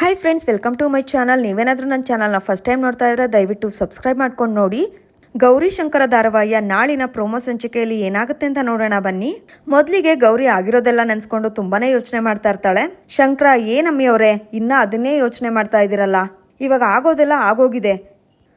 Hi friends welcome to my channel ನೀವೇನಾದರೂ ನನ್ನ ಚಾನಲ್ನ ಫಸ್ಟ್ ಟೈಮ್ ನೋಡ್ತಾ ಇದ್ರೆ ದಯವಿಟ್ಟು ಸಬ್ಸ್ಕ್ರೈಬ್ ಮಾಡ್ಕೊಂಡು ನೋಡಿ. ಗೌರಿ ಶಂಕರ ಧಾರಾವಾಹಿಯ ನಾಳಿನ ಪ್ರೋಮೋ ಸಂಚಿಕೆಯಲ್ಲಿ ಏನಾಗುತ್ತೆ ಅಂತ ನೋಡೋಣ ಬನ್ನಿ. ಮೊದಲಿಗೆ ಗೌರಿ ಆಗಿರೋದೆಲ್ಲ ನೆನ್ಸ್ಕೊಂಡು ತುಂಬಾನೇ ಯೋಚನೆ ಮಾಡ್ತಾ ಇರ್ತಾಳೆ. ಶಂಕರ ಏನಮ್ಮಿ ಅವರೇ, ಇನ್ನ ಅದನ್ನೇ ಯೋಚನೆ ಮಾಡ್ತಾ ಇದ್ದೀರಲ್ಲ ಇವಾಗ ಆಗೋದೆಲ್ಲ ಆಗೋಗಿದೆ.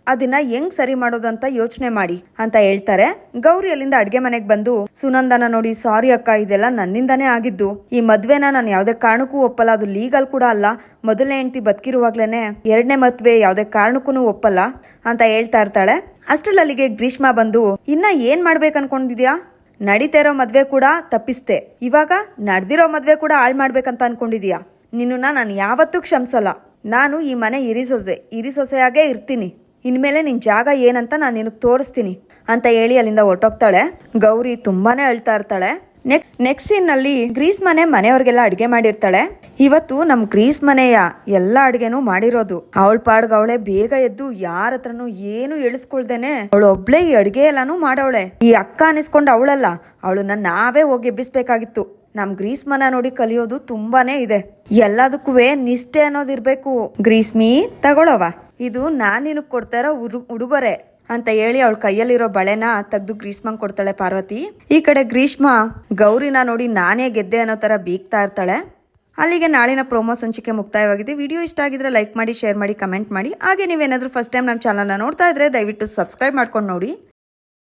ಅದನ್ನ ಹೆಂಗ್ ಸರಿ ಮಾಡೋದಂತ ಯೋಚನೆ ಮಾಡಿ ಅಂತ ಹೇಳ್ತಾರೆ. ಗೌರಿ ಅಲ್ಲಿಂದ ಅಡ್ಗೆ ಮನೆಗೆ ಬಂದು, ಸುನಂದನ ನೋಡಿ ಸಾರಿ ಅಕ್ಕ, ಇದೆಲ್ಲ ನನ್ನಿಂದಾನೇ ಆಗಿದ್ದು. ಈ ಮದ್ವೆನ ನಾನು ಯಾವ್ದೇ ಕಾರಣಕ್ಕೂ ಒಪ್ಪಲ್ಲ. ಅದು ಲೀಗಲ್ ಕೂಡ ಅಲ್ಲ. ಮೊದಲನೇ ಹೆಂಡತಿ ಬದುಕಿರುವಾಗ್ಲೇನೆ ಎರಡನೇ ಮದ್ವೆ ಯಾವ್ದೇ ಕಾರಣಕ್ಕೂ ಒಪ್ಪಲ್ಲ ಅಂತ ಹೇಳ್ತಾ ಇರ್ತಾಳೆ. ಅಷ್ಟರಲ್ಲಿ ಅಲ್ಲಿಗೆ ಗ್ರೀಷ್ಮ ಬಂದು, ಇನ್ನ ಏನ್ ಮಾಡ್ಬೇಕು ಅನ್ಕೊಂಡಿದ್ಯಾ? ನಡೀತಾ ಇರೋ ಮದ್ವೆ ಕೂಡ ತಪ್ಪಿಸ್ತೆ. ಇವಾಗ ನಡ್ದಿರೋ ಮದ್ವೆ ಕೂಡ ಹಾಳು ಮಾಡ್ಬೇಕಂತ ಅನ್ಕೊಂಡಿದ್ಯಾ? ನಿನ್ನನ್ನ ನಾನು ಯಾವತ್ತೂ ಕ್ಷಮಿಸಲ್ಲ. ನಾನು ಈ ಮನೆ ಇರಿಸೊಸೆ. ಇರಿಸೊಸೆಯಾಗೇ ಇರ್ತೀನಿ. ಇನ್ಮೇಲೆ ನಿನ್ನ ಜಾಗ ಏನಂತ ನಾನು ನಿನಗೆ ತೋರಿಸ್ತೀನಿ ಅಂತ ಹೇಳಿ ಅಲ್ಲಿಂದ ಹೊರ್ಟೋಗ್ತಾಳೆ. ಗೌರಿ ತುಂಬಾನೇ ಅಳ್ತಾ ಇರ್ತಾಳೆ. ನೆಕ್ ನೆಕ್ಸ್ಟ್ನಲ್ಲಿ ಗ್ರೀಸ್ ಮನೆ ಮನೆಯವ್ರಿಗೆಲ್ಲ ಅಡುಗೆ ಮಾಡಿರ್ತಾಳೆ. ಇವತ್ತು ನಮ್ಮ ಗ್ರೀಸ್ ಮನೆಯ ಎಲ್ಲ ಅಡುಗೆನೂ ಮಾಡಿರೋದು. ಅವಳ ಪಾಡ್ಗ ಅವಳೆ ಬೇಗ ಎದ್ದು ಯಾರ ಹತ್ರನು ಏನು ಎಳಿಸ್ಕೊಳ್ದೇನೆ ಅವಳು ಒಬ್ಳೆ ಈ ಅಡುಗೆ ಎಲ್ಲಾನು ಮಾಡವಳೆ. ಈ ಅಕ್ಕ ಅನಿಸ್ಕೊಂಡು ಅವಳಲ್ಲ, ಅವಳನ್ನ ನಾವೇ ಹೋಗಿ ಎಬ್ಬಿಸ್ಬೇಕಾಗಿತ್ತು. ನಮ್ ಗ್ರೀಸ್ ಮನ ನೋಡಿ ಕಲಿಯೋದು ತುಂಬಾನೇ ಇದೆ. ಎಲ್ಲದಕ್ಕೂ ನಿಷ್ಠೆ ಅನ್ನೋದಿರ್ಬೇಕು. ಗ್ರೀಸ್ಮಿ ತಗೊಳವ ಇದು ನಾನು ನಿನಗೆ ಕೊಡ್ತಾ ಇರೋ ಉರು- ಉಡುಗೊರೆ ಅಂತ ಹೇಳಿ ಅವಳ ಕೈಯಲ್ಲಿರೋ ಬಳೆನ ತೆಗೆದು ಗ್ರೀಷ್ಮಂಗ್ ಕೊಡ್ತಾಳೆ ಪಾರ್ವತಿ. ಈ ಕಡೆ ಗ್ರೀಷ್ಮ ಗೌರಿನ ನೋಡಿ ನಾನೇ ಗೆದ್ದೆ ಅನ್ನೋ ಥರ ಬೀಗ್ತಾ ಇರ್ತಾಳೆ. ಅಲ್ಲಿಗೆ ನಾಳಿನ ಪ್ರೋಮೋ ಸಂಚಿಕೆ ಮುಕ್ತಾಯವಾಗಿದೆ. ವಿಡಿಯೋ ಇಷ್ಟ ಆಗಿದ್ರೆ ಲೈಕ್ ಮಾಡಿ, ಶೇರ್ ಮಾಡಿ, ಕಮೆಂಟ್ ಮಾಡಿ. ಹಾಗೆ ನೀವೇನಾದರೂ ಫಸ್ಟ್ ಟೈಮ್ ನಮ್ಮ ಚಾನಲ್ನ ನೋಡ್ತಾ ಇದ್ರೆ ದಯವಿಟ್ಟು ಸಬ್ಸ್ಕ್ರೈಬ್ ಮಾಡ್ಕೊಂಡು ನೋಡಿ.